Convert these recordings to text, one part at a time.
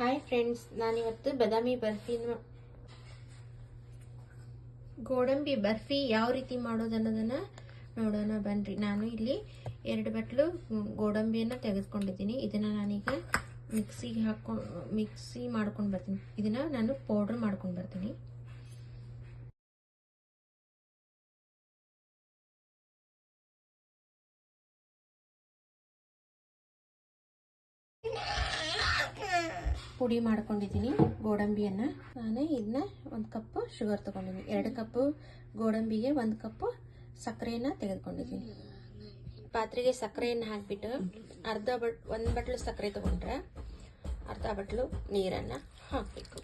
Hi friends ನಾನಿವತ್ತು ಬಾದಾಮಿ ಬರ್ಫಿನ ಗೋಡಂಬಿ ಬರ್ಫಿ ಯಾವ ರೀತಿ ಮಾಡೋದು ಅನ್ನೋದನ್ನು ನೋಡೋಣ. ಬನ್ನಿರಿ ನಾನು ಇಲ್ಲಿ ಎರಡು ಬಟ್ಲು ಗೋಡಂಬಿಯನ್ನು ತೆಗೆದುಕೊಂಡಿದ್ದೀನಿ. ಇದನ್ನು ನಾನೀಗ ಮಿಕ್ಸಿಗೆ ಹಾಕೊಂಡು ಮಿಕ್ಸಿ ಮಾಡ್ಕೊಂಡು ಬರ್ತೀನಿ. ಇದನ್ನು ನಾನು ಪೌಡ್ರ್ ಮಾಡ್ಕೊಂಡು ಬರ್ತೀನಿ. ಪುಡಿ ಮಾಡ್ಕೊಂಡಿದ್ದೀನಿ, ಗೋಡಂಬಿಯನ್ನು. ನಾನು ಇದನ್ನ ಒಂದು ಕಪ್ಪು ಶುಗರ್ ತೊಗೊಂಡಿದ್ದೀನಿ. ಎರಡು ಕಪ್ಪು ಗೋಡಂಬಿಗೆ, ಒಂದು ಕಪ್ಪು ಸಕ್ಕರೆಯನ್ನು ತೆಗೆದುಕೊಂಡಿದ್ದೀನಿ. ಪಾತ್ರೆಗೆ ಸಕ್ಕರೆಯನ್ನು ಹಾಕಿಬಿಟ್ಟು ಅರ್ಧ ಬಟ್, ಒಂದು ಬಟ್ಲು ಸಕ್ಕರೆ ತೊಗೊಂಡ್ರೆ ಅರ್ಧ ಬಟ್ಲು ನೀರನ್ನು ಹಾಕಬೇಕು.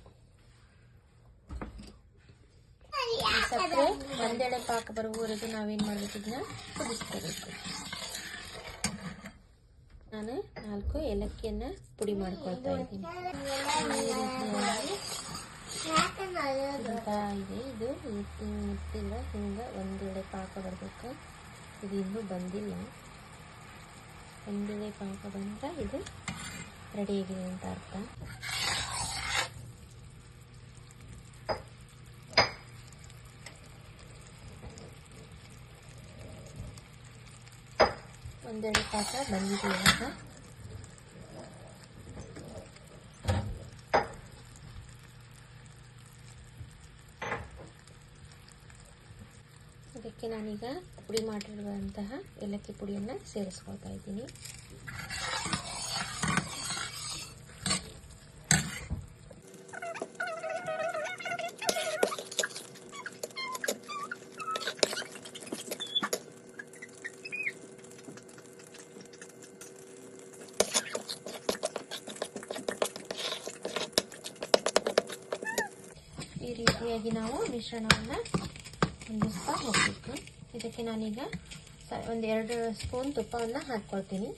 ಸಕ್ಕರೆ ಒಂದೆಡೆ ಪಾಕ ಬರುವವರೆಗೂ ನಾವೇನು ಮಾಡಬೇಕು ಇದನ್ನ ಕುದಿಸ್ಕೋಬೇಕು. ನಾನು ನಾಲ್ಕು ಏಲಕ್ಕಿಯನ್ನ ಪುಡಿ ಮಾಡ್ಕೊಳ್ತಾ ಇದ್ದೀನಿ. ಇದೆ ಇದು ಇಟ್ಟಿಲ್ಲ ಹಿಂಗೆ ಒಂದೆಡೆ ಪಾಕ ಬರಬೇಕು. ಇದು ಇನ್ನೂ ಬಂದಿಲ್ಲ. ಒಂದೆಡೆ ಪಾಕ ಬಂದ್ರೆ ಇದು ರೆಡಿಯಾಗಿದೆ ಅಂತ ಅರ್ಥ. ಒಂದೆರಡು ಪಾಕ ಬಂದಿದೆ ಇವಾಗ ಅದಕ್ಕೆ ನಾನೀಗ ಪುಡಿ ಮಾಡಿರುವಂತಹ ಏಲಕ್ಕಿ ಪುಡಿಯನ್ನು ಸೇರಿಸ್ಕೊಳ್ತಾ ಇದ್ದೀನಿ. ಈ ರೀತಿಯಾಗಿ ನಾವು ಮಿಶ್ರಣವನ್ನು ಹೊಂದಿಸ್ತಾ ಹೋಗಬೇಕು ಇದಕ್ಕೆ ನಾನೀಗ ಸ ಒಂದು ಎರಡು ಸ್ಪೂನ್ ತುಪ್ಪವನ್ನು ಹಾಕ್ಕೊಳ್ತೀನಿ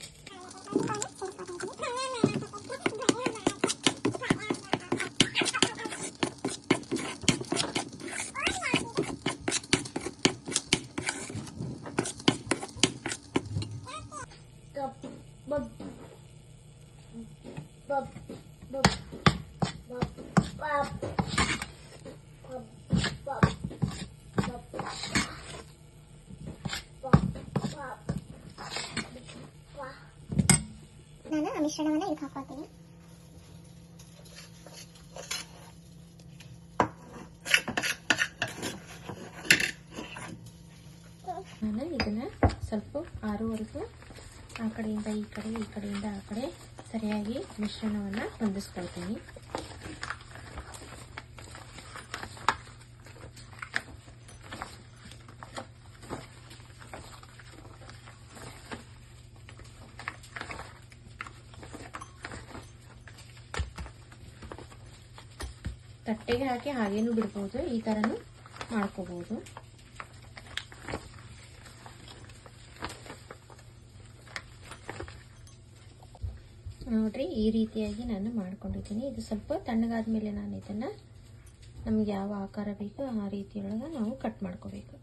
ನಾನು ಮಿಶ್ರಣವನ್ನು ಇದಕ್ಕೆ ಹಾಕೋತೀನಿ ನಾನು ಇದನ್ನು ಸ್ವಲ್ಪ ಆರುವರೆಗೂ ಆ ಕಡೆಯಿಂದ ಈ ಕಡೆ, ಈ ಕಡೆಯಿಂದ ಆ ಕಡೆ ಸರಿಯಾಗಿ ಮಿಶ್ರಣವನ್ನು ಹೊಂದಿಸ್ಕೊಳ್ತೀನಿ. ತಟ್ಟೆಗೆ ಹಾಕಿ ಹಾಗೇನು ಬಿಡ್ಬೋದು, ಈ ಥರನೂ ಮಾಡ್ಕೋಬೋದು. ನೋಡ್ರಿ, ಈ ರೀತಿಯಾಗಿ ನಾನು ಮಾಡ್ಕೊಂಡಿದ್ದೀನಿ. ಇದು ಸ್ವಲ್ಪ ತಣ್ಣಗಾದ ಮೇಲೆ ನಾನು ಇದನ್ನು ನಮ್ಗೆ ಯಾವ ಆಕಾರ ಬೇಕೋ ಆ ರೀತಿಯೊಳಗೆ ನಾವು ಕಟ್ ಮಾಡ್ಕೋಬೇಕು.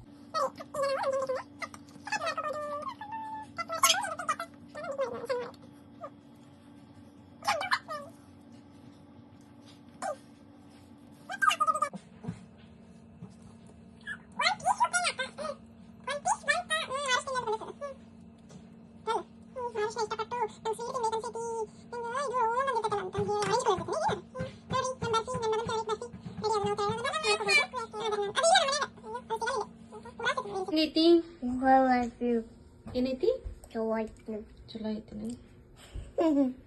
anything? Anything? July 18.